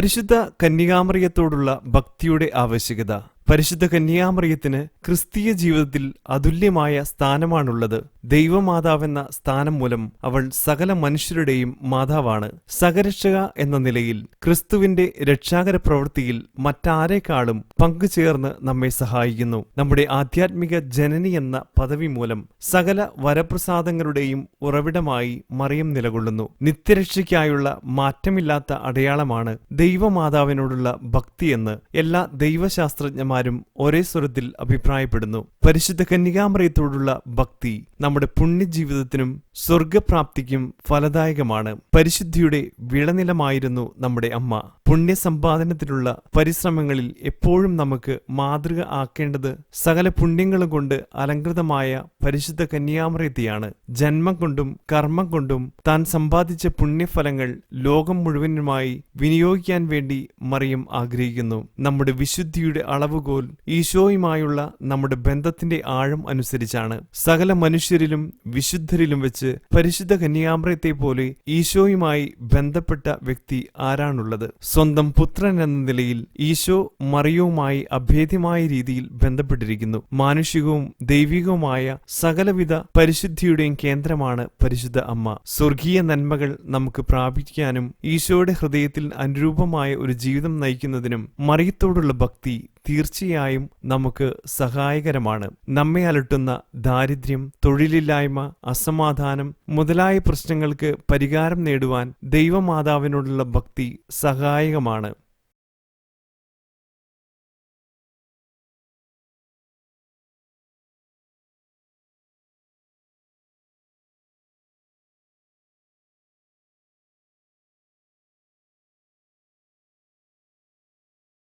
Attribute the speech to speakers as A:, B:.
A: പരിശുദ്ധ കന്യകാമറിയത്തോടുള്ള ഭക്തിയുടെ ആവശ്യകത. പരിശുദ്ധ കന്യാമറിയത്തിന് ക്രിസ്തീയ ജീവിതത്തിൽ അതുല്യമായ സ്ഥാനമാണുള്ളത്. ദൈവമാതാവെന്ന സ്ഥാനം മൂലം അവൾ സകല മനുഷ്യരുടെയും മാതാവാണ്. സഹരക്ഷക എന്ന നിലയിൽ ക്രിസ്തുവിന്റെ രക്ഷാകര പ്രവൃത്തിയിൽ മറ്റാരേക്കാളും പങ്കുചേർന്ന് നമ്മെ സഹായിക്കുന്നു. നമ്മുടെ ആധ്യാത്മിക ജനനി എന്ന പദവി മൂലം സകല വരപ്രസാദങ്ങളുടെയും ഉറവിടമായി മറിയം നിലകൊള്ളുന്നു. നിത്യരക്ഷയ്ക്കായുള്ള മാറ്റമില്ലാത്ത അടയാളമാണ് ദൈവമാതാവിനോടുള്ള ഭക്തിയെന്ന് എല്ലാ ദൈവശാസ്ത്രജ്ഞന്മാരും ഒരേ സ്വരത്തിൽ അഭിപ്രായപ്പെടുന്നു. പരിശുദ്ധ കന്യകാമറയത്തോടുള്ള ഭക്തി നമ്മുടെ പുണ്യജീവിതത്തിനും സ്വർഗപ്രാപ്തിക്കും ഫലദായകമാണ്. പരിശുദ്ധിയുടെ വിളനിലമായിരുന്നു നമ്മുടെ അമ്മ. പുണ്യസമ്പാദനത്തിലുള്ള പരിശ്രമങ്ങളിൽ എപ്പോഴും നമുക്ക് മാതൃക ആക്കേണ്ടത് സകല പുണ്യങ്ങളും കൊണ്ട് അലങ്കൃതമായ പരിശുദ്ധ കന്യാമൃതിയാണ് ജന്മം കൊണ്ടും കർമ്മം കൊണ്ടും താൻ സമ്പാദിച്ച പുണ്യഫലങ്ങൾ ലോകം മുഴുവനുമായി വിനിയോഗിക്കാൻ വേണ്ടി മറിയം ആഗ്രഹിക്കുന്നു. നമ്മുടെ വിശുദ്ധിയുടെ അളവുകോൽ ഈശോയുമായുള്ള നമ്മുടെ ബന്ധത്തിന്റെ ആഴം അനുസരിച്ചാണ് സകല മനുഷ്യരിലും വിശുദ്ധരിലും വെച്ച് പരിശുദ്ധ കന്യാമ്രയത്തെ പോലെ ഈശോയുമായി ബന്ധപ്പെട്ട വ്യക്തി ആരാണുള്ളത്? സ്വന്തം പുത്രൻ എന്ന നിലയിൽ ഈശോ മറിയവുമായി അഭേദ്യമായ രീതിയിൽ ബന്ധപ്പെട്ടിരിക്കുന്നു. മാനുഷികവും ദൈവികവുമായ സകലവിധ പരിശുദ്ധിയുടെയും കേന്ദ്രമാണ് പരിശുദ്ധ അമ്മ. സ്വർഗീയ നന്മകൾ നമുക്ക് പ്രാപിക്കാനും ഈശോയുടെ ഹൃദയത്തിൽ അനുരൂപമായ ഒരു ജീവിതം നയിക്കുന്നതിനും മറിയത്തോടുള്ള ഭക്തി തീർച്ചയായും നമുക്ക് സഹായകരമാണ്. നമ്മെ അലട്ടുന്ന ദാരിദ്ര്യം തൊഴിലില്ലായ്മ അസമാധാനം മുതലായ പ്രശ്നങ്ങൾക്ക് പരിഹാരം നേടുവാൻ ദൈവമാതാവിനോടുള്ള ഭക്തി സഹായകമാണ്.